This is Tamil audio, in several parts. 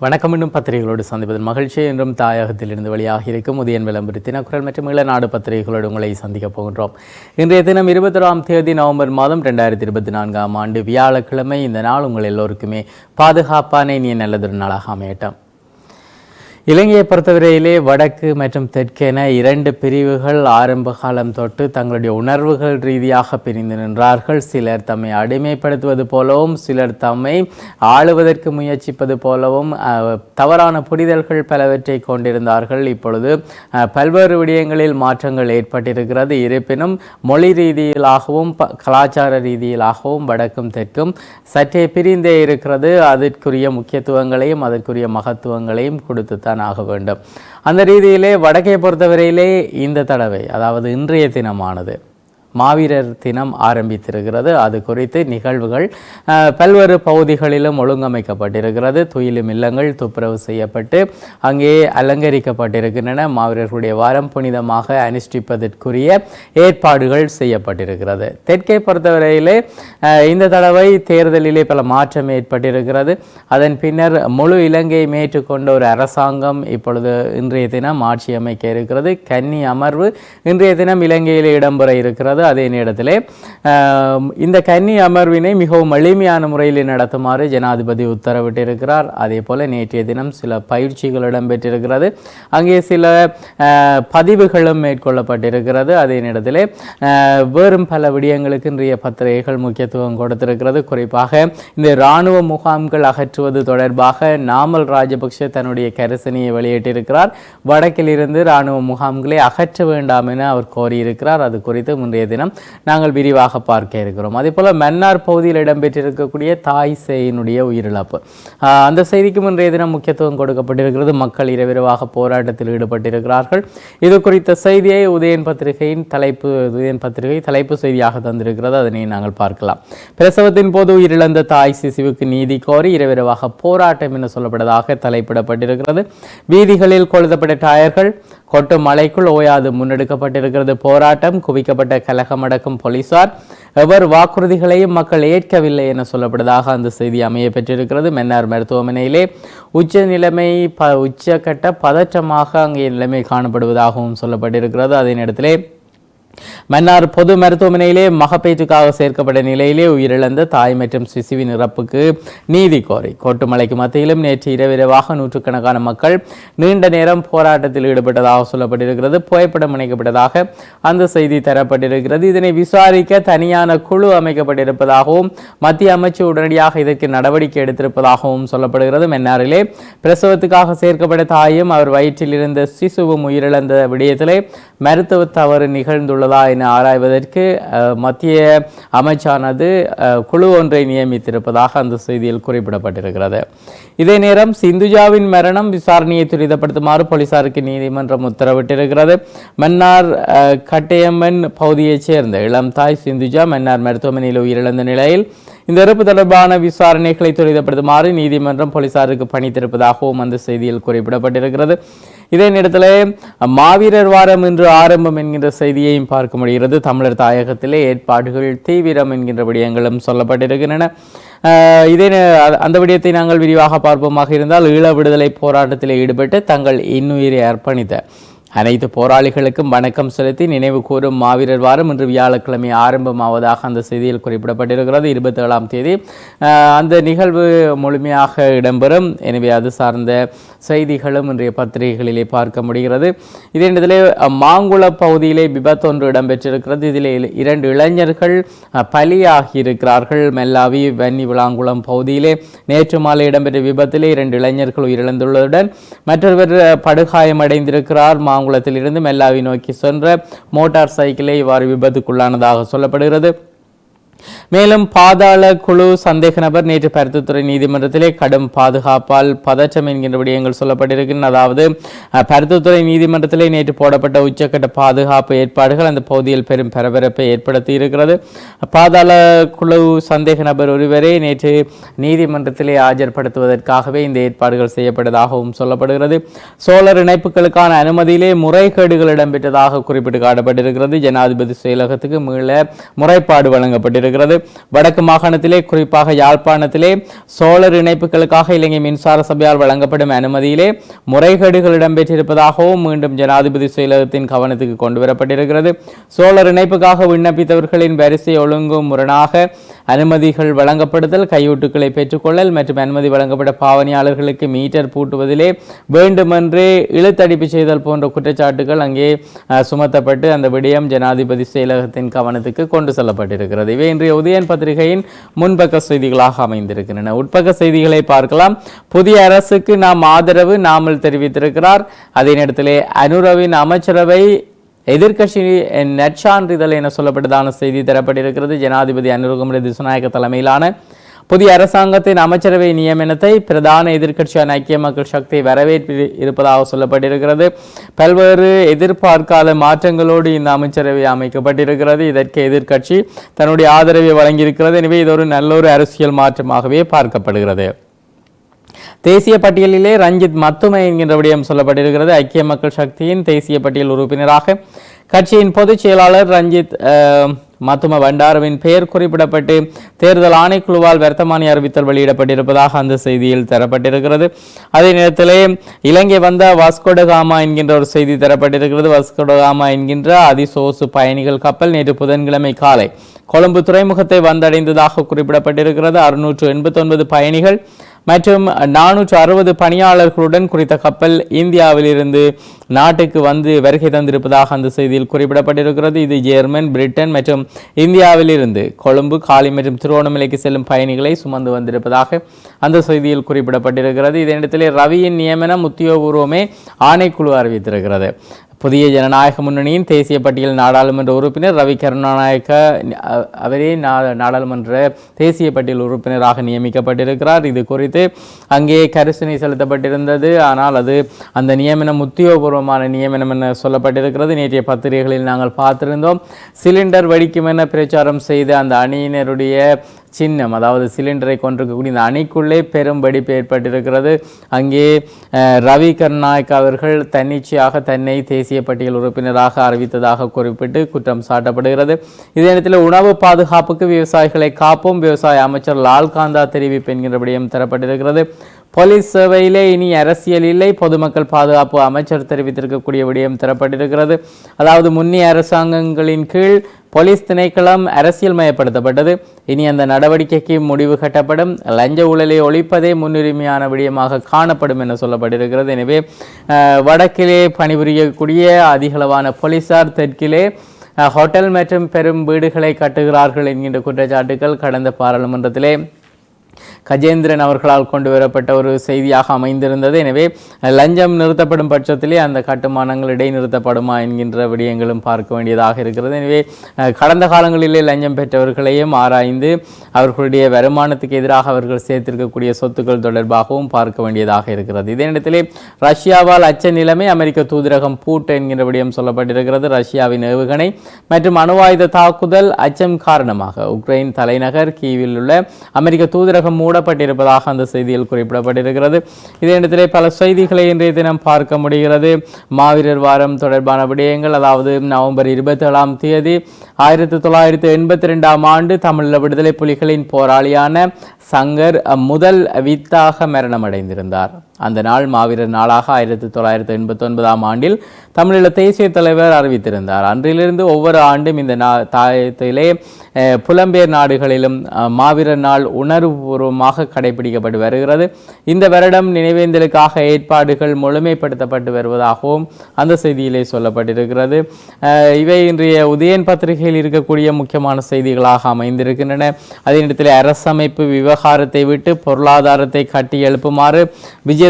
வணக்கம் இன்னும் பத்திரிகைகளோடு சந்திப்பதில் மகிழ்ச்சி. என்றும் தாயகத்திலிருந்து வெளியாக இருக்கும் உதயன் விளம்பரி தினக்குரல் மற்றும் இளநாடு பத்திரிகைகளோடு உங்களை சந்திக்கப் போகின்றோம். இன்றைய தினம் இருபத்தொராம் தேதி நவம்பர் மாதம் ரெண்டாயிரத்தி இருபத்தி நான்காம் ஆண்டு வியாழக்கிழமை. இந்த நாள் உங்கள் எல்லோருக்குமே பாதுகாப்பான இனிய நல்லதொரு நாளாக அமையட்டும். இலங்கையை பொறுத்தவரையிலே வடக்கு மற்றும் தெற்கென இரண்டு பிரிவுகள் ஆரம்ப காலம் தொட்டு தங்களுடைய உணர்வுகள் ரீதியாக பிரிந்து நின்றார்கள். சிலர் தம்மை அடிமைப்படுத்துவது போலவும் சிலர் தம்மை ஆளுவதற்கு முயற்சிப்பது போலவும் தவறான புரிதல்கள் பலவற்றை கொண்டிருந்தார்கள். இப்பொழுது பல்வேறு விடயங்களில் மாற்றங்கள் ஏற்பட்டிருக்கிறது. இருப்பினும் மொழி ரீதியிலாகவும் ப- கலாச்சார ரீதியிலாகவும் வடக்கும் தெற்கும் சற்றே பிரிந்தே இருக்கிறது. அதற்குரிய முக்கியத்துவங்களையும் அதற்குரிய மகத்துவங்களையும் கொடுத்துத்தான் ஆக வேண்டும். அந்த ரீதியிலே வடக்கை பொறுத்தவரையிலே இந்த தடவை அதாவது இன்றைய தினமானது மாவீரர் தினம் ஆரம்பித்திருக்கிறது. அது குறித்து நிகழ்வுகள் பல்வேறு பகுதிகளிலும் ஒழுங்கமைக்கப்பட்டிருக்கிறது. துயிலும் இல்லங்கள் துப்புரவு செய்யப்பட்டு அங்கே அலங்கரிக்கப்பட்டிருக்கின்றன. மாவீரர்களுடைய வாரம் புனிதமாக அனுஷ்டிப்பதற்குரிய ஏற்பாடுகள் செய்யப்பட்டிருக்கிறது. தெற்கை பொறுத்தவரையிலே இந்த தடவை தேர்தலிலே பல மாற்றம் ஏற்பட்டிருக்கிறது. அதன் பின்னர் முழு இலங்கையை மேற்றுக்கொண்ட ஒரு அரசாங்கம் இப்பொழுது இன்றைய தினம் ஆட்சி அமைக்க இருக்கிறது. கன்னி அமர்வு இன்றைய தினம் இலங்கையில் இடம்பெற இருக்கிறது. அதே நேரத்திலே இந்த கன்னி அமர்வினை மிகவும் எளிமையான முறையில் நடத்துமாறு ஜனாதிபதி உத்தரவிட்டிருக்கிறார். அதே போல நேற்றைய தினம் சில பயிற்சிகள் இடம்பெற்றிருக்கிறது. அங்கே சில பதிவுகளும் மேற்கொள்ளப்பட்டிருக்கிறது. அதே நேரத்திலே வேறும் பல விடயங்களுக்கு இன்றைய பத்திரிகைகள் முக்கியத்துவம் கொடுத்திருக்கிறது. குறிப்பாக இந்த இராணுவ முகாம்கள் அகற்றுவது தொடர்பாக நாமல் ராஜபக்ஷ தன்னுடைய கரிசனையை வெளியிட்டிருக்கிறார். வடக்கில் இருந்து இராணுவ முகாம்களை அகற்ற வேண்டாம் என அவர் கோரியிருக்கிறார். அது குறித்து முந்தைய தினம் நாங்கள் விரிவாக பார்க்க இருக்கிறோம். அதே போல மன்னார் பகுதியில் இடம்பெற்றிருக்கக்கூடிய தாய் சேயினுடைய உயிரிழப்பு. அந்த செய்திக்கு இன்றைய தினம் முக்கியத்துவம் கொடுக்கப்பட்டிருக்கிறது. மக்கள் இரவிரவாக போராட்டத்தில் ஈடுபட்டிருக்கிறார்கள். இது குறித்த செய்தியை உதயன் பத்திரிகையின் தலைப்பு உதயன் பத்திரிகை தலைப்பு செய்தியாக தந்திருக்கிறது. அதனை நாங்கள் பார்க்கலாம். பிரசவத்தின் போது உயிரிழந்த தாய் சிசுவுக்கு நீதி கோரி இரவிரவாக போராட்டம் என சொல்லப்பட்டதாக தலைப்பிடப்பட்டிருக்கிறது. வீதிகளில் கொழுதப்பட்ட டயர்கள் கொட்டும் மலைக்குள் ஓயாது. முன்னெடுக்கப்பட்டிருக்கிறது போராட்டம். குவிக்கப்பட்ட கலகமடக்கும் போலீசார். எவர் வாக்குறுதிகளையும் மக்கள் ஏற்கவில்லை என சொல்லப்படுவதாக அந்த செய்தி அமைய பெற்றிருக்கிறது. மன்னார் மருத்துவமனையிலே உச்ச நிலைமை ப உச்சக்கட்ட பதற்றமாக அங்கே நிலைமை காணப்படுவதாகவும் சொல்லப்பட்டிருக்கிறது. அதே நேரத்திலே மன்னார் பொது மருத்துவமனையிலே மகப்பேற்றுக்காக சேர்க்கப்பட்ட நிலையிலே உயிரிழந்த தாய் மற்றும் சிசுவின் இறப்புக்கு நீதி கோரி. கோட்டுமலைக்கு மத்தியிலும் நேற்று இரவிரவாக நூற்றுக்கணக்கான மக்கள் நீண்ட நேரம் போராட்டத்தில் ஈடுபட்டதாக சொல்லப்பட்டிருக்கிறது. புகைப்படம் இணைக்கப்பட்டதாக அந்த செய்தி தரப்பட்டிருக்கிறது. இதனை விசாரிக்க தனியான குழு அமைக்கப்பட்டிருப்பதாகவும் மத்திய அமைச்சு உடனடியாக இதற்கு நடவடிக்கை எடுத்திருப்பதாகவும் சொல்லப்படுகிறது. மன்னாரிலே பிரசவத்துக்காக சேர்க்கப்பட்ட தாயும் அவர் வயிற்றில் இருந்த சிசுவும் உயிரிழந்த விடயத்திலே மருத்துவ தவறு உள்ளதா என ஆராய்வதற்கு மத்திய அமைச்சானது குழு ஒன்றை நியமித்திருப்பதாக அந்த செய்தியில் குறிப்பிடப்பட்டிருக்கிறது. இதே நேரம் சிந்துஜாவின் மரணம் விசாரணையை துரிதப்படுத்துமாறு போலீசாருக்கு நீதிமன்றம் உத்தரவிட்டிருக்கிறது. மன்னார் கட்டையம்மன் பகுதியைச் சேர்ந்த இளம் தாய் சிந்துஜா மன்னார் மருத்துவமனையில் உயிரிழந்த நிலையில் இந்த இறப்பு தொடர்பான விசாரணைகளை துரிதப்படுத்துமாறு நீதிமன்றம் போலீசாருக்கு பணித்திருப்பதாகவும் அந்த செய்தியில் குறிப்பிடப்பட்டிருக்கிறது. இதே நேரத்தில் மாவீரர் வாரம் இன்று ஆரம்பம் என்கின்ற செய்தியையும் பார்க்க முடிகிறது. தமிழர் தாயகத்திலே ஏற்பாடுகள் தீவிரம் என்கின்ற விடயங்களும் சொல்லப்பட்டிருக்கின்றன. இதே அந்த விடயத்தை நாங்கள் விரிவாக பார்ப்போமாக இருந்தால் ஈழ விடுதலை போராட்டத்தில் ஈடுபட்டு தங்கள் இன்னுயிரை அர்ப்பணித்த அனைத்து போராளிகளுக்கும் வணக்கம் செலுத்தி நினைவு கூறும் மாவீரர் வாரம் இன்று வியாழக்கிழமை ஆரம்பமாவதாக அந்த செய்தியில் குறிப்பிடப்பட்டிருக்கிறது. இருபத்தேழாம் தேதி அந்த நிகழ்வு முழுமையாக இடம்பெறும். எனவே அது சார்ந்த செய்திகளும் இன்றைய பத்திரிகைகளிலே பார்க்க முடிகிறது. இதே நேரத்திலே மாங்குள பகுதியிலே விபத்து ஒன்று இடம்பெற்றிருக்கிறது. இதில் இரண்டு இளைஞர்கள் பலியாகியிருக்கிறார்கள். மெல்லாவி வன்னி விளாங்குளம் பகுதியிலே நேற்று மாலை இடம்பெற்ற விபத்திலே இரண்டு இளைஞர்கள் உயிரிழந்துள்ளதுடன் மற்றொருவர் படுகாயமடைந்திருக்கிறார். மா இருந்து மெல்லாவை நோக்கி சென்ற மோட்டார் சைக்கிளே இவ்வாறு விபத்துக்குள்ளானதாக சொல்லப்படுகிறது. மேலும் பாதாள குழு சந்தேக நபர் நேற்று பருத்தித்துறை நீதிமன்றத்திலே கடும் பாதுகாப்பால் பதற்றம் என்கின்ற விடயங்கள் சொல்லப்பட்டிருக்கின்றன. அதாவது பருத்தித்துறை நீதிமன்றத்திலே நேற்று போடப்பட்ட உச்சக்கட்ட பாதுகாப்பு ஏற்பாடுகள் அந்த பகுதியில் பெரும் பரபரப்பை ஏற்படுத்தி இருக்கிறது. பாதாள குழு சந்தேக நபர் ஒருவரே நேற்று நீதிமன்றத்திலே ஆஜர்படுத்துவதற்காகவே இந்த ஏற்பாடுகள் செய்யப்பட்டதாகவும் சொல்லப்படுகிறது. சோழர் இணைப்புகளுக்கான அனுமதியிலே முறைகேடுகள் இடம்பெற்றதாக குறிப்பிட்டு காட்டப்பட்டிருக்கிறது. ஜனாதிபதி செயலகத்துக்கு மீள முறைப்பாடு வழங்கப்பட்டிருக்கிறது. வருகிறது வடக்கு மாகாணத்திலே குறிப்பாக யாழ்ப்பாணத்திலே சோழர் இணைப்புகளுக்காக இலங்கை மின்சார சபையால் வழங்கப்படும் அனுமதியிலே முறைகேடுகள் இடம்பெற்றிருப்பதாகவும் மீண்டும் ஜனாதிபதி செயலகத்தின் கவனத்துக்கு கொண்டு வரப்பட்டிருக்கிறது சோழர் இணைப்புக்காக விண்ணப்பித்தவர்களின் வரிசை ஒழுங்கும் முரணாக அனுமதிகள் வழங்கப்படுதல் கையூட்டுக்களை பெற்றுக்கொள்ளல் மற்றும் அனுமதி வழங்கப்பட்ட பாவனையாளர்களுக்கு மீட்டர் பூட்டுவதிலே வேண்டுமென்றே இழுத்தடிப்பு செய்தல் போன்ற குற்றச்சாட்டுகள் அங்கே சுமத்தப்பட்டு அந்த விடயம் ஜனாதிபதி செயலகத்தின் கவனத்துக்கு கொண்டு செல்லப்பட்டிருக்கிறது. இவை இன்றைய உதயன் பத்திரிகையின் முன்பக்க செய்திகளாக அமைந்திருக்கின்றன. உட்பக்க செய்திகளை பார்க்கலாம். புதிய அரசுக்கு நாம் ஆதரவு நாமல் தெரிவித்திருக்கிறார். அதே நேரத்திலே அனுரவின் அமைச்சரவை எதிர்க்கட்சி நற்சான்றிதழ் என சொல்லப்பட்டதான செய்தி தரப்பட்டிருக்கிறது. ஜனாதிபதி அனுரகுமர திசுநாயக்க தலைமையிலான புதிய அரசாங்கத்தின் அமைச்சரவை நியமனத்தை பிரதான எதிர்க்கட்சியான ஐக்கிய மக்கள் சக்தி வரவேற்று இருப்பதாக சொல்லப்பட்டிருக்கிறது. பல்வேறு எதிர்பார்க்காத மாற்றங்களோடு இந்த அமைச்சரவை அமைக்கப்பட்டிருக்கிறது. இதற்கு எதிர்க்கட்சி தன்னுடைய ஆதரவை வழங்கியிருக்கிறது. எனவே இது ஒரு நல்ல ஒரு அரசியல் மாற்றமாகவே பார்க்கப்படுகிறது. தேசிய பட்டியலிலே ரஞ்சித் மத்துமை என்கின்ற விடயம் சொல்லப்பட்டிருக்கிறது. ஐக்கிய மக்கள் சக்தியின் தேசிய பட்டியல் உறுப்பினராக. கட்சியின் பொதுச் செயலாளர் ரஞ்சித் மத்தும பண்டாரவின் பெயர் குறிப்பிடப்பட்டு தேர்தல் ஆணைக்குழுவால் வர்த்தமானி அறிவித்தல் வெளியிடப்பட்டிருப்பதாக அந்த செய்தியில் தரப்பட்டிருக்கிறது. அதே நேரத்திலே இலங்கை வந்த வாஸ்கோடகாமா என்கின்ற ஒரு செய்தி தரப்பட்டிருக்கிறது. வாஸ்கோடகாமா என்கின்ற அதிசோசு பயணிகள் கப்பல் நேற்று புதன்கிழமை காலை கொழும்பு துறைமுகத்தை வந்தடைந்ததாக குறிப்பிடப்பட்டிருக்கிறது. அறுநூற்று எண்பத்தொன்பது பயணிகள் மற்றும் நானூற்று அறுபது பணியாளர்களுடன் குறித்த கப்பல் இந்தியாவிலிருந்து நாட்டுக்கு வந்து வருகை தந்திருப்பதாக அந்த செய்தியில் குறிப்பிடப்பட்டிருக்கிறது. இது ஜெர்மன் பிரிட்டன் மற்றும் இந்தியாவிலிருந்து கொழும்பு காலி மற்றும் திருவோணமலைக்கு செல்லும் பயணிகளை சுமந்து வந்திருப்பதாக அந்த செய்தியில் குறிப்பிடப்பட்டிருக்கிறது. இதனிடத்திலே ரவியின் நியமனம் உத்தியோகபூர்வமே ஆணைக்குழு அறிவித்திருக்கிறது. புதிய ஜனநாயக முன்னணியின் தேசிய பட்டியல் நாடாளுமன்ற உறுப்பினர் ரவி கருணாநாயக்க அவரே நா- நாடாளுமன்ற தேசிய பட்டியல் உறுப்பினராக நியமிக்கப்பட்டிருக்கிறார். இது குறித்து அங்கே கரிசனை செலுத்தப்பட்டிருந்தது. ஆனால் அது அந்த நியமனம் உத்தியோகபூர்வமான நியமனம் என சொல்லப்பட்டிருக்கிறது. நேற்றைய பத்திரிகைகளில் நாங்கள் பார்த்திருந்தோம். சிலிண்டர் வெடிக்கும் என பிரச்சாரம் செய்த அந்த அணியினருடைய சின்னம் அதாவது சிலிண்டரை கொண்டிருக்கக்கூடிய இந்த அணைக்குள்ளே பெரும் வெடிப்பு ஏற்பட்டிருக்கிறது. அங்கே ரவி கருணாயக் அவர்கள் தன்னிச்சையாக தன்னை தேசிய பட்டியல் உறுப்பினராக அறிவித்ததாக குறிப்பிட்டு குற்றம் சாட்டப்படுகிறது. இதே நேரத்தில் உணவு பாதுகாப்புக்கு விவசாயிகளை காப்போம். விவசாய அமைச்சர் லால்காந்தா தெரிவிப்பு என்கிற விடயம் தரப்பட்டிருக்கிறது. போலீஸ் சேவையிலே இனி அரசியல் இல்லை. பொதுமக்கள் பாதுகாப்பு அமைச்சர் தெரிவித்திருக்கக்கூடிய விடயம் தரப்பட்டிருக்கிறது. அதாவது முன்னி அரசாங்கங்களின் கீழ் போலீஸ் திணைக்களம் அரசியல் மயப்படுத்தப்பட்டது. இனி அந்த நடவடிக்கைக்கு முடிவு கட்டப்படும். லஞ்ச ஊழலை ஒழிப்பதே முன்னுரிமையான விடயமாக காணப்படும் என சொல்லப்பட்டிருக்கிறது. எனவே வடக்கிலே பணிபுரியக்கூடிய அதிகளவான போலீசார் தெற்கிலே ஹோட்டல் மற்றும் பெரும் வீடுகளை கட்டுகிறார்கள் என்கின்ற குற்றச்சாட்டுகள் கடந்த பாராளுமன்றத்திலே கஜேந்திரன் அவர்களால் கொண்டு வரப்பட்ட ஒரு செய்தியாக அமைந்திருந்தது. எனவே லஞ்சம் நிறுத்தப்படும் பட்சத்திலே அந்த கட்டுமானங்கள் இடைநிறுத்தப்படுமா என்கின்ற விடயங்களும் பார்க்க வேண்டியதாக இருக்கிறது. எனவே கடந்த காலங்களிலே லஞ்சம் பெற்றவர்களையும் ஆராய்ந்து அவர்களுடைய வருமானத்துக்கு எதிராக அவர்கள் சேர்த்திருக்கக்கூடிய சொத்துக்கள் தொடர்பாகவும் பார்க்க வேண்டியதாக இருக்கிறது. இதே நேரத்திலே ரஷ்யாவால் அச்ச நிலைமை அமெரிக்க தூதரகம் பூட்டு என்கின்ற விடயம் சொல்லப்பட்டிருக்கிறது. ரஷ்யாவின் ஏவுகணை மற்றும் அணுவாயுத தாக்குதல் அச்சம் காரணமாக உக்ரைன் தலைநகர் கீவில் உள்ள அமெரிக்க தூதரக தூதரகம் மூடப்பட்டிருப்பதாக அந்த செய்தியில் குறிப்பிடப்பட்டிருக்கிறது. இதே இடத்திலே பல செய்திகளை இன்றைய தினம் பார்க்க முடிகிறது. மாவீரர் வாரம் தொடர்பான விடயங்கள் அதாவது நவம்பர் இருபத்தி ஏழாம் தேதி ஆயிரத்தி தொள்ளாயிரத்தி எண்பத்தி ரெண்டாம் ஆண்டு தமிழீழ விடுதலை புலிகளின் போராளியான சங்கர் முதல் வித்தாக மரணமடைந்திருந்தார். அந்த நாள் மாவீரர் நாளாக ஆயிரத்தி தொள்ளாயிரத்தி எண்பத்தி ஒன்பதாம் ஆண்டில் தமிழீழ தேசிய தலைவர் அறிவித்திருந்தார். அன்றிலிருந்து ஒவ்வொரு ஆண்டும் இந்த நா தாயத்திலே புலம்பெயர் நாடுகளிலும் மாவீரர் நாள் உணர்வுபூர்வமாக கடைபிடிக்கப்பட்டு வருகிறது. இந்த வருடம் நினைவேந்தலுக்காக ஏற்பாடுகள் முழுமைப்படுத்தப்பட்டு வருவதாகவும் அந்த செய்தியிலே சொல்லப்பட்டிருக்கிறது. இவை இன்றைய உதயன் பத்திரிகையில் இருக்கக்கூடிய முக்கியமான செய்திகளாக அமைந்திருக்கின்றன. அதே நேரத்தில் அரசமைப்பு விவகாரத்தை விட்டு பொருளாதாரத்தை கட்டி எழுப்புமாறு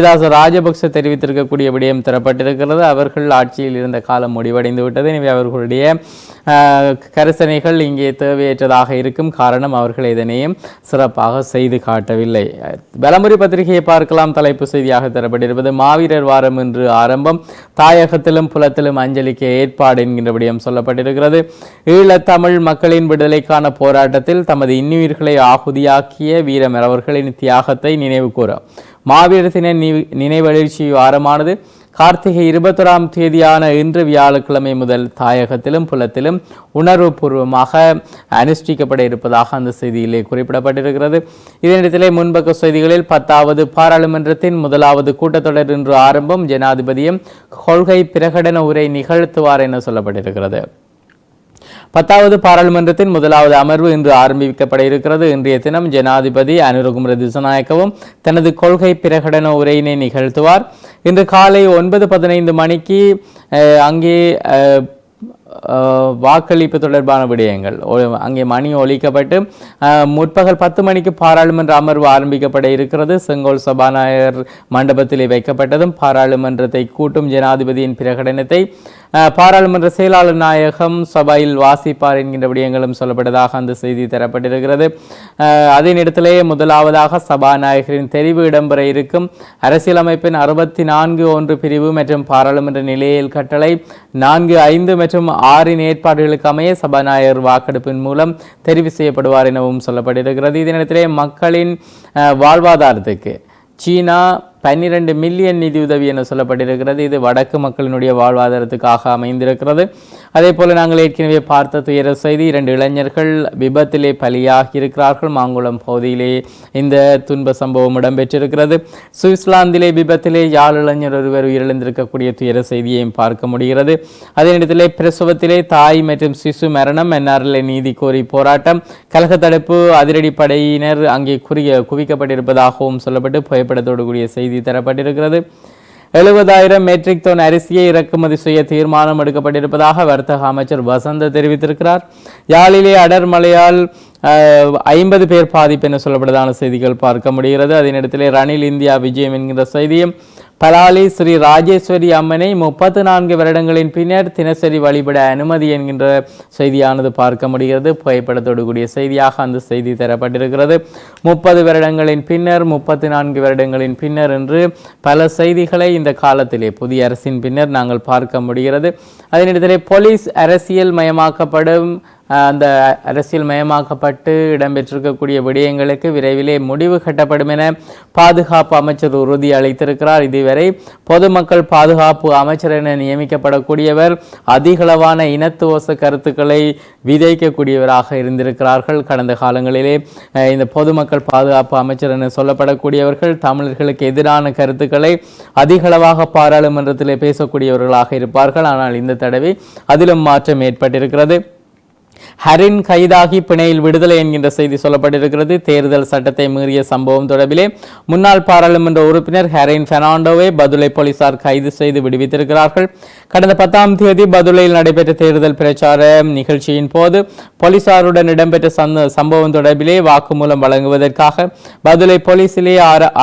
விஜயதாச ராஜபக்ச தெரிவித்திருக்கக்கூடிய விடயம் தரப்பட்டிருக்கிறது. அவர்கள் ஆட்சியில் இருந்த காலம் முடிவடைந்து விட்டது. எனவே அவர்களுடைய கரிசனைகள் இங்கே தேவையற்றதாக இருக்கும் காரணம் அவர்கள் இதனையும் சிறப்பாக செய்து காட்டவில்லை. பலமுறை பத்திரிகையை பார்க்கலாம். தலைப்பு செய்தியாக தரப்பட்டிருப்பது மாவீரர் வாரம் என்று ஆரம்பம். தாயகத்திலும் புலத்திலும் அஞ்சலிக்கு ஏற்பாடு என்கின்ற விடயம் சொல்லப்பட்டிருக்கிறது. ஈழத்தமிழ் மக்களின் விடுதலைக்கான போராட்டத்தில் தமது இன்னுயிர்களை ஆகுதியாக்கிய வீரமரவர்களின் தியாகத்தை நினைவு கூற மாவீரத்தின நினைவெழுச்சி வாரமானது கார்த்திகை இருபத்தொராம் தேதியான இன்று வியாழக்கிழமை முதல் தாயகத்திலும் புலத்திலும் உணர்வுபூர்வமாக அனுஷ்டிக்கப்பட இருப்பதாக அந்த செய்தியிலே குறிப்பிடப்பட்டிருக்கிறது. இதனிடத்திலே முன்பக்க செய்திகளில் பத்தாவது பாராளுமன்றத்தின் முதலாவது கூட்டத்தொடர் இன்று ஆரம்பம். ஜனாதிபதியும் கொள்கை பிரகடன உரை நிகழ்த்துவார் என சொல்லப்பட்டிருக்கிறது. பத்தாவது பாராளுமன்றத்தின் முதலாவது அமர்வு இன்று ஆரம்பிக்கப்பட இருக்கிறது இன்றைய தினம் ஜனாதிபதி அனுரகுமர திசநாயக்கவும் தனது கொள்கை பிரகடன உரையினை நிகழ்த்துவார். இன்று காலை ஒன்பது பதினைந்து மணிக்கு அங்கே வாக்களிப்பு தொடர்பான விடயங்கள். அங்கே மணி ஒழிக்கப்பட்டு அஹ், முற்பகல் பத்து மணிக்கு பாராளுமன்ற அமர்வு ஆரம்பிக்கப்பட இருக்கிறது செங்கோல் சபாநாயகர் மண்டபத்திலே வைக்கப்பட்டதும் பாராளுமன்றத்தை கூட்டும் ஜனாதிபதியின் பிரகடனத்தை பாராளுமன்ற செயலாளர் நாயகம் சபையில் வாசிப்பார் என்கின்ற விடயங்களும் சொல்லப்பட்டதாக அந்த செய்தி தரப்பட்டிருக்கிறது. அதே நேரத்திலேயே முதலாவதாக சபாநாயகரின் தெரிவு இடம்பெற இருக்கும். அரசியலமைப்பின் அறுபத்தி நான்கு ஒன்று பிரிவு மற்றும் பாராளுமன்ற நிலையில் கட்டளை நான்கு ஐந்து மற்றும் ஆறின் ஏற்பாடுகளுக்கு அமைய சபாநாயகர் வாக்கெடுப்பின் மூலம் தெரிவு செய்யப்படுவார் எனவும் சொல்லப்பட்டிருக்கிறது. இதே நேரத்திலே மக்களின் வாழ்வாதாரத்துக்கு சீனா பன்னிரண்டு மில்லியன் நிதியுதவி என சொல்லப்பட்டிருக்கிறது. இது வடக்கு மக்களினுடைய வாழ்வாதாரத்துக்காக அமைந்திருக்கிறது. அதே போல் நாங்கள் ஏற்கனவே பார்த்த துயர செய்தி இரண்டு இளைஞர்கள் விபத்திலே பலியாகி இருக்கிறார்கள் மாங்குளம் பகுதியிலே இந்த துன்ப சம்பவம் இடம்பெற்றிருக்கிறது. சுவிட்சர்லாந்திலே விபத்திலே யாழ் இளைஞர் ஒருவர் உயிரிழந்திருக்கக்கூடிய துயர செய்தியையும் பார்க்க முடிகிறது. அதே நேரத்திலே பிரசவத்திலே தாய் மற்றும் சிசு மரணம் என்ஆர்எல்ஏ நீதி கோரி போராட்டம். கலக தடுப்பு அதிரடி படையினர் அங்கே குறிய குவிக்கப்பட்டிருப்பதாகவும் சொல்லப்பட்டு புகைப்படத்தோடு கூடிய செய்தி தரப்பட்டிருக்கிறது. எழுபதாயிரம் மெட்ரிக் டன் அரிசியை இறக்குமதி செய்ய தீர்மானம் எடுக்கப்பட்டிருப்பதாக வர்த்தக அமைச்சர் வசந்த தெரிவித்திருக்கிறார். யாழிலே அடர் மழையால் ஐம்பது பேர் பாதிப்பு என சொல்லப்பட்டதான செய்திகள் பார்க்க முடிகிறது. அதே ரணில் இந்தியா விஜயம் என்கிற செய்தியும் பலாலி ஸ்ரீ ராஜேஸ்வரி அம்மனை முப்பத்து நான்கு வருடங்களின் பின்னர் தினசரி வழிபட அனுமதி என்கின்ற செய்தியானது பார்க்க முடிகிறது. புகைப்படத்தோடு கூடிய செய்தியாக அந்த செய்தி தரப்பட்டிருக்கிறது. முப்பது வருடங்களின் பின்னர் முப்பத்து நான்கு வருடங்களின் பின்னர் என்று பல செய்திகளை இந்த காலத்திலே புதிய அரசின் பின்னர் நாங்கள் பார்க்க முடிகிறது. அதனிடத்திலே போலீஸ் அரசியல் மயமாக்கப்படும் அந்த அரசியல் மயமாக்கப்பட்டு இடம்பெற்றிருக்கக்கூடிய விடயங்களுக்கு விரைவிலே முடிவு கட்டப்படும் என பாதுகாப்பு அமைச்சர் உறுதி அளித்திருக்கிறார். இதுவரை பொதுமக்கள் பாதுகாப்பு அமைச்சர் என நியமிக்கப்படக்கூடியவர் அதிகளவான இனத்துவச கருத்துக்களை விதைக்கக்கூடியவராக இருந்திருக்கிறார்கள். கடந்த காலங்களிலே இந்த பொதுமக்கள் பாதுகாப்பு அமைச்சர் என சொல்லப்படக்கூடியவர்கள் தமிழர்களுக்கு எதிரான கருத்துக்களை அதிகளவாக பாராளுமன்றத்திலே பேசக்கூடியவர்களாக இருப்பார்கள். ஆனால் இந்த தடவை அதிலும் மாற்றம் ஏற்பட்டிருக்கிறது. ஹரின் கைதாகி பிணையில் விடுதலை என்கின்ற செய்தி சொல்லப்பட்டிருக்கிறது. தேர்தல் சட்டத்தை மீறிய சம்பவம் தொடர்பிலே முன்னாள் பாராளுமன்ற உறுப்பினர் ஹரின் பெர்னாண்டோவை பதுளை போலீசார் கைது செய்து விடுவித்திருக்கிறார்கள். கடந்த பத்தாம் தேதி பதுளையில் நடைபெற்ற தேர்தல் பிரச்சார நிகழ்ச்சியின் போது போலீசாருடன் இடம்பெற்ற சந்த சம்பவம் தொடர்பிலே வாக்குமூலம் வழங்குவதற்காக பதுளை போலீசிலே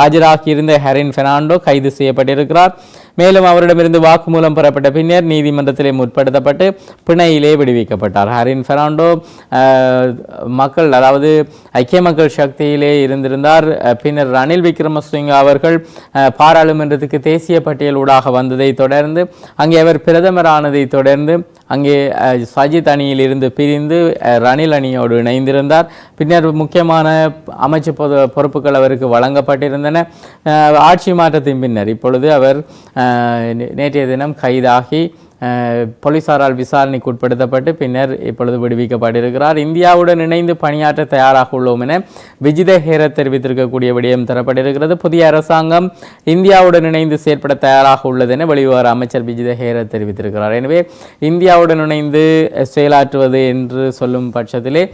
ஆஜராகியிருந்த ஹரின் பெர்னாண்டோ கைது செய்யப்பட்டிருக்கிறார். மேலும் அவரிடமிருந்து வாக்குமூலம் பெறப்பட்ட பின்னர் நீதிமன்றத்திலே முற்படுத்தப்பட்டு பிணையிலே விடுவிக்கப்பட்டார். ஹரின் ஃபெராண்டோ மக்கள் அதாவது ஐக்கிய மக்கள் சக்தியிலே இருந்திருந்தார். பின்னர் ரணில் விக்ரமசிங்க அவர்கள் பாராளுமன்றத்துக்கு தேசிய பட்டியல் ஊடாக வந்ததை தொடர்ந்து அங்கே அவர் பிரதமரானதை தொடர்ந்து அங்கே சஜித் அணியில் இருந்து பிரிந்து ரணில் அணியோடு இணைந்திருந்தார். பின்னர் முக்கியமான அமைச்சு பொது பொறுப்புகள் அவருக்கு வழங்கப்பட்டிருந்தன. அஹ், ஆட்சி மாற்றத்தின் பின்னர் இப்பொழுது அவர் அஹ், நே- நேற்றைய தினம் கைதாகி போலீசாரால் விசாரணைக்கு உட்படுத்தப்பட்டு பின்னர் இப்பொழுது விடுவிக்கப்பட்டிருக்கிறார். இந்தியாவுடன் இணைந்து பணியாற்ற தயாராக உள்ளோம் என விஜித ஹேரத் தெரிவித்திருக்கக்கூடிய விடயம் தரப்பட்டிருக்கிறது. புதிய அரசாங்கம் இந்தியாவுடன் இணைந்து செயற்பட தயாராக உள்ளது என வெளிவிவகார அமைச்சர் விஜித ஹேர தெரிவித்திருக்கிறார். எனவே இந்தியாவுடன் இணைந்து செயலாற்றுவது என்று சொல்லும் பட்சத்திலே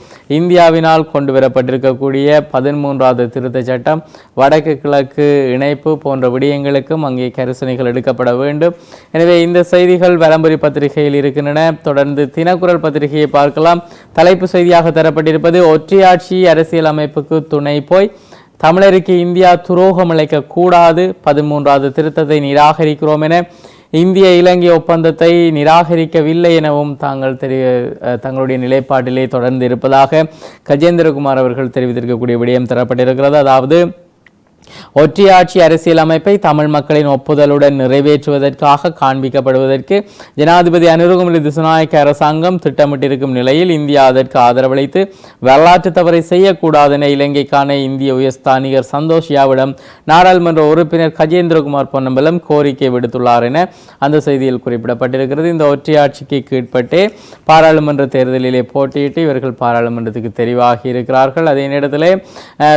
இந்தியாவினால் கொண்டு வரப்பட்டிருக்கக்கூடிய பதிமூன்றாவது திருத்தச் சட்டம் வடக்கு கிழக்கு இணைப்பு போன்ற விடயங்களுக்கும் அங்கே கரிசனைகள் எடுக்கப்பட வேண்டும். எனவே இந்த செய்திகள் வலம்புரி பத்திரிகையில் இருக்கின்றன. தொடர்ந்து தினக்குரல் பத்திரிகையை பார்க்கலாம். தலைப்பு செய்தியாக தரப்பட்டிருப்பது ஒற்றையாட்சி அரசியல் அமைப்புக்கு துணை போய் தமிழருக்கு இந்தியா துரோகம் இழைக்க கூடாது பதிமூன்றாவது திருத்தத்தை நிராகரிக்கிறோம் என இந்திய இலங்கை ஒப்பந்தத்தை நிராகரிக்கவில்லை எனவும் தாங்கள் தெரி தங்களுடைய நிலைப்பாட்டிலே தொடர்ந்து இருப்பதாக கஜேந்திரகுமார் அவர்கள் தெரிவித்திருக்கக்கூடிய விடயம் தரப்பட்டிருக்கிறது. அதாவது ஒற்றையாட்சி அரசியல் அமைப்பை தமிழ் மக்களின் ஒப்புதலுடன் நிறைவேற்றுவதற்காக காண்பிக்கப்படுவதற்கு ஜனாதிபதி அனுருகுமலி திசுநாயக்க அரசாங்கம் திட்டமிட்டிருக்கும் நிலையில் இந்தியா அதற்கு ஆதரவளித்து வரலாற்று தவறை செய்யக்கூடாது என இலங்கைக்கான இந்திய உயர்ஸ்தானிகர் சந்தோஷ் யாவிடம் நாடாளுமன்ற உறுப்பினர் கஜேந்திரகுமார் பொன்னம்பலம் கோரிக்கை விடுத்துள்ளார் என அந்த செய்தியில் குறிப்பிடப்பட்டிருக்கிறது. இந்த ஒற்றையாட்சிக்கு கீழ்ப்பட்டே பாராளுமன்ற தேர்தலிலே போட்டியிட்டு இவர்கள் பாராளுமன்றத்துக்கு தெரிவாகி இருக்கிறார்கள். அதே நேரத்தில்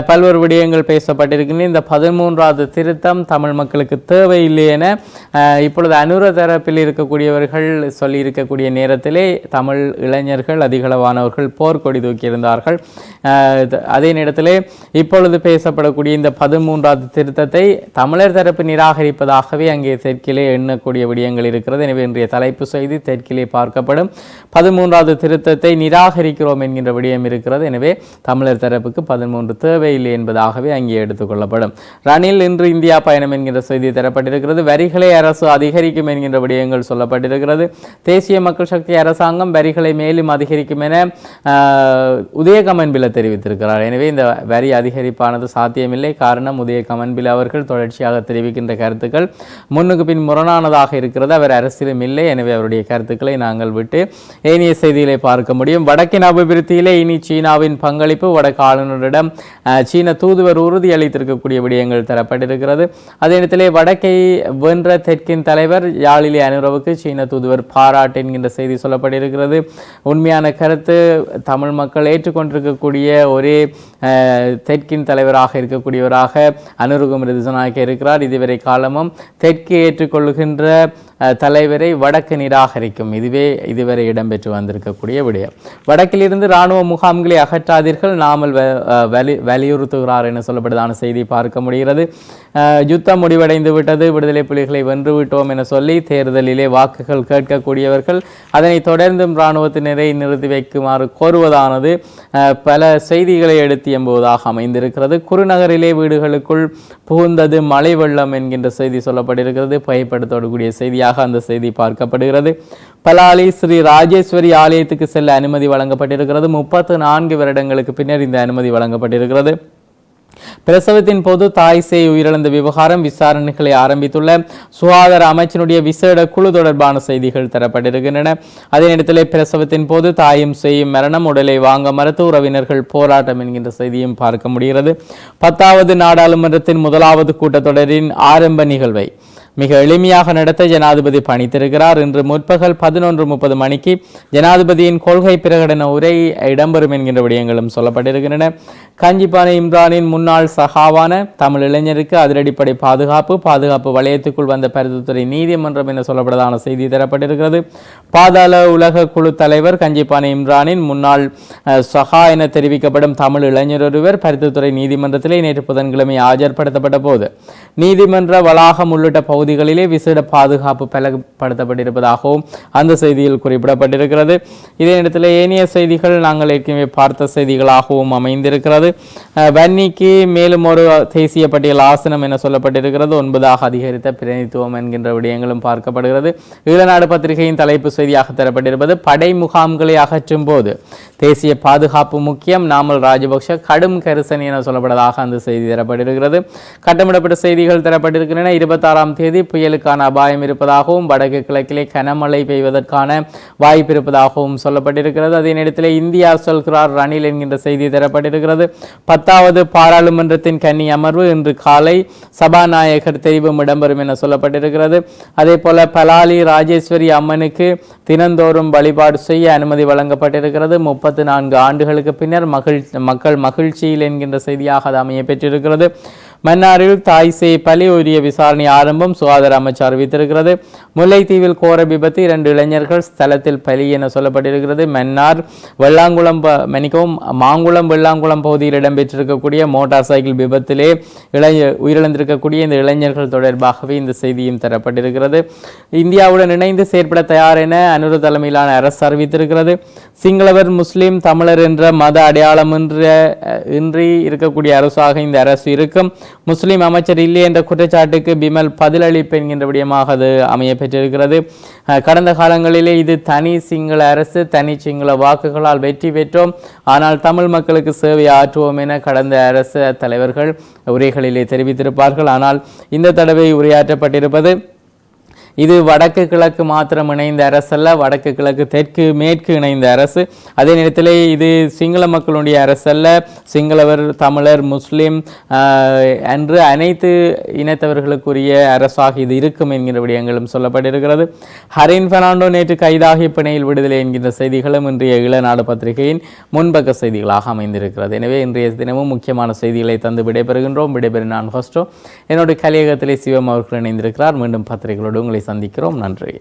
பல்வேறு விடயங்கள் பேசப்பட்டிருக்கின்றன. இந்த பதிமூன்றாவது திருத்தம் தமிழ் மக்களுக்கு தேவையில்லை என இப்பொழுது அனுர தரப்பில் இருக்கக்கூடியவர்கள் சொல்லியிருக்கக்கூடிய நேரத்திலே தமிழ் இளைஞர்கள் அதிகளவானவர்கள் போர்க்கொடி தூக்கியிருந்தார்கள். அதே நேரத்திலே இப்பொழுது பேசப்படக்கூடிய இந்த பதிமூன்றாவது திருத்தத்தை தமிழர் தரப்பு நிராகரிப்பதாகவே அங்கே தெற்கிலே எண்ணக்கூடிய விடயங்கள் இருக்கிறது. எனவே இன்றைய தலைப்பு செய்தி தெற்கிலே பார்க்கப்படும். பதிமூன்றாவது திருத்தத்தை நிராகரிக்கிறோம் என்கின்ற விடயம் இருக்கிறது. எனவே தமிழர் தரப்புக்கு பதிமூன்று தேவையில்லை என்பதாகவே அங்கே எடுத்துக்கொள்ளப்படும் வேண்டும். ரணில் இன்று இந்தியா பயணம் என்கின்ற செய்தி தரப்பட்டிருக்கிறது. வரிகளை அரசு அதிகரிக்கும் என்கின்ற விடயங்கள் சொல்லப்பட்டிருக்கிறது. தேசிய மக்கள் சக்தி அரசாங்கம் வரிகளை மேலும் அதிகரிக்கும் என ஆஹ், உதய கமன்பில தெரிவித்திருக்கிறார். எனவே இந்த வரி அதிகரிப்பானது சாத்தியமில்லை. காரணம் உதய கமன்பில் அவர்கள் தொடர்ச்சியாக தெரிவிக்கின்ற கருத்துக்கள் முன்னுக்கு பின் முரணானதாக இருக்கிறது. அவர் அரசியலும் இல்லை. எனவே அவருடைய கருத்துக்களை நாங்கள் விட்டு ஏனைய செய்திகளை பார்க்க முடியும். வடக்கின் அபிவிருத்தியிலே இனி சீனாவின் பங்களிப்பு வடக்கு ஆளுநரிடம் சீன தூதுவர் உறுதியளித்திருக்கக்கூடிய விடயங்கள் தரப்பட்டிருக்கிறது. அதே நேரத்திலே வடக்கை வென்ற தெற்கின் தலைவர் யாழிலே அனுரவுக்கு சீன தூதுவர் பாராட்டு என்கின்ற செய்தி சொல்லப்பட்டிருக்கிறது. உண்மையான கருத்து தமிழ் மக்கள் ஏற்றுக்கொண்டிருக்கக்கூடிய ஒரே தெற்கின் தலைவராக இருக்கக்கூடியவராக அனுருகுமரி திசநாயக்க இருக்கிறார். இதுவரை காலமும் தெற்கு ஏற்றுக்கொள்கின்ற தலைவரை வடக்கு நிராகரிக்கும். இதுவே இதுவரை இடம்பெற்று வந்திருக்கக்கூடிய விடயம். வடக்கிலிருந்து இராணுவ முகாம்களை அகற்றாதீர்கள். நாமல் வ- வலி வலியுறுத்துகிறார் என சொல்லப்படுதான செய்தி பார்க்க முடிகிறது. யுத்தம் முடிவடைந்து விட்டது. விடுதலை புலிகளை வென்று விட்டோம் என சொல்லி தேர்தலிலே வாக்குகள் கேட்கக்கூடியவர்கள் அதனை தொடர்ந்தும் இராணுவத்தினரை நிறுத்தி வைக்குமாறு கோருவதானது பல செய்திகளை எடுத்து எம்புவதாக அமைந்திருக்கிறது. குருநகரிலே வீடுகளுக்குள் புகுந்தது மழை வெள்ளம் என்கின்ற செய்தி சொல்லப்பட்டிருக்கிறது. புகைப்படத்தோடு செய்தியாக செய்தியாக அந்த செய்தி பார்க்கப்படுகிறது. பலாலி ஸ்ரீ ராஜேஸ்வரி ஆலயத்துக்கு செல்ல அனுமதி வழங்கப்பட்டிருக்கிறது. முப்பத்து நான்கு வருடங்களுக்கு பின்னர் இந்த அனுமதி வழங்கப்பட்டிருக்கிறது. பிரசவத்தின் போது தாய் சேய் உயிரிழந்த விவகாரம் விசாரணைகளை ஆரம்பித்துள்ள சுகாதார அமைச்சினுடைய விசேட குழு தொடர்பான செய்திகள் தரப்பட்டிருக்கின்றன. அதே நேரத்தில் பிரசவத்தின் போது தாயும் செய்யும் மரணம் உடலை வாங்க மறுத்து உறவினர்கள் போராட்டம் என்கின்ற செய்தியும் பார்க்க முடிகிறது. பத்தாவது நாடாளுமன்றத்தின் முதலாவது கூட்டத்தொடரின் ஆரம்ப நிகழ்வை மிக எளிமையாக நடத்த ஜனாதிபதி பணித்திருக்கிறார். இன்று முற்பகல் பதினொன்று முப்பது மணிக்கு ஜனாதிபதியின் கொள்கை பிரகடன உரை இடம்பெறும் என்கின்ற விடயங்களும் சொல்லப்பட்டிருக்கின்றன. காஞ்சிப்பானை இம்ரானின் முன்னாள் சகாவான தமிழ் இளைஞருக்கு அதிரடிப்படை பாதுகாப்பு பாதுகாப்பு வலயத்துக்குள் வந்த பருத்தித்துறை நீதிமன்றம் என சொல்லப்பட்டதான செய்தி தரப்பட்டிருக்கிறது. பாதாள உலக குழு தலைவர் கஞ்சிப்பானை இம்ரானின் முன்னாள் சகா என தெரிவிக்கப்படும் தமிழ் இளைஞர் ஒருவர் பருத்தித்துறை நீதிமன்றத்திலே நேற்று புதன்கிழமை ஆஜர்படுத்தப்பட்ட போது நீதிமன்ற வளாகம் உள்ளிட்ட பகுதி பகுதிகளிலே விசேட பாதுகாப்பு பலப்படுத்தப்பட்டிருப்பதாகவும் அந்த செய்தியில் குறிப்பிடப்பட்டிருக்கிறது. இதே இடத்துல ஏனைய செய்திகள் நாங்கள் ஏற்கனவே பார்த்த செய்திகளாகவும் அமைந்திருக்கிறது. வன்னிக்கு மேலும் ஒரு தேசிய பட்டியல் ஆசனம் என சொல்லப்பட்டிருக்கிறது. ஒன்பதாக அதிகரித்த பிரதிநிதித்துவம் என்கின்ற விடயங்களும் பார்க்கப்படுகிறது. ஈழநாடு பத்திரிகையின் தலைப்பு செய்தியாக தரப்பட்டிருப்பது படை முகாம்களை அகற்றும் போது தேசிய பாதுகாப்பு முக்கியம் நாமல் ராஜபக்ஷ கடும் கரிசனை என சொல்லப்பட்டதாக அந்த செய்தி தரப்பட்டிருக்கிறது. கட்டமிடப்பட்ட செய்திகள் தரப்பட்டிருக்கின்றன. இருபத்தாறாம் தேதி புயலுக்கான அபாயம் இருப்பதாகவும் வடக்கு கிழக்கிலே கனமழை பெய்வதற்கான வாய்ப்பு இருப்பதாகவும் சொல்லப்பட்டிருக்கிறது. அதே நேரத்தில் இந்தியா சொல்கிறார் ரணில் என்கின்ற செய்தி தரப்பட்டிருக்கிறது. பத்தாவது பாராளுமன்றத்தின் கன்னி அமர்வு இன்று காலை சபாநாயகர் தெரிவும் இடம்பெறும் என சொல்லப்பட்டிருக்கிறது. அதே போல பலாலி ராஜேஸ்வரி அம்மனுக்கு தினந்தோறும் வழிபாடு செய்ய அனுமதி வழங்கப்பட்டிருக்கிறது. முப்பத்து நான்கு ஆண்டுகளுக்கு பின்னர் மகிழ் மக்கள் மகிழ்ச்சியில் என்கின்ற செய்தியாக அது அமைய பெற்றிருக்கிறது. மன்னாரில் தாய் சேய் பலி உரிய விசாரணை ஆரம்பம் சுகாதார அமைச்சர் அறிவித்திருக்கிறது. முல்லைத்தீவில் கோர விபத்து இரண்டு இளைஞர்கள் ஸ்தலத்தில் பலி என சொல்லப்பட்டிருக்கிறது. மன்னார் வெள்ளாங்குளம் ப- மன்னிக்கவும் மாங்குளம் வெள்ளாங்குளம் பகுதியில் இடம்பெற்றிருக்கக்கூடிய மோட்டார் சைக்கிள் விபத்திலே இளைஞ உயிரிழந்திருக்கக்கூடிய இந்த இளைஞர்கள் தொடர்பாகவே இந்த செய்தியும் தரப்பட்டிருக்கிறது. இந்தியாவுடன் இணைந்து செயற்பட தயார் என அனுரு தலைமையிலான அரசு அறிவித்திருக்கிறது. சிங்களவர் முஸ்லீம் தமிழர் என்ற மத அடையாளம் என்ற இன்றி இருக்கக்கூடிய அரசாக இந்த அரசு இருக்கும். முஸ்லீம் அமைச்சர் இல்லை என்ற குற்றச்சாட்டுக்கு பிமல் பதிலளிப்பு என்கின்ற விடயமாக அது அமைய பெற்றிருக்கிறது. அஹ், கடந்த காலங்களிலே இது தனி சிங்கள அரசு தனி சிங்கள வாக்குகளால் வெற்றி பெற்றோம். ஆனால் தமிழ் மக்களுக்கு சேவை ஆற்றுவோம் என கடந்த அரசு தலைவர்கள் உரைகளிலே தெரிவித்திருப்பார்கள். ஆனால் இந்த தடவை உரையாற்றப்பட்டிருப்பது இது வடக்கு கிழக்கு மாத்திரம் இணைந்த அரசல்ல வடக்கு கிழக்கு தெற்கு மேற்கு இணைந்த அரசு. அதே நேரத்தில் இது சிங்கள மக்களுடைய அரசல்ல சிங்களவர் தமிழர் முஸ்லீம் என்று அனைத்து இனத்தவர்களுக்குரிய அரசாக இது இருக்கும் என்கிற விடயங்களும் சொல்லப்பட்டிருக்கிறது. ஹரின் பெர்னாண்டோ நேற்று கைதாகி பிணையில் விடுதலை என்கின்ற செய்திகளும் இன்றைய இளநாடு பத்திரிகையின் முன்பக்க செய்திகளாக அமைந்திருக்கிறது. எனவே இன்றைய தினமும் முக்கியமான செய்திகளை தந்து விடைபெறுகின்றோம். விடைபெறும் நான் ஹோஸ்டோ. என்னுடைய கலையகத்திலே சிவம் அவர்கள் இணைந்திருக்கிறார். மீண்டும் பத்திரிகைகளோடு உங்களை சந்திக்கிறோம். நன்றி.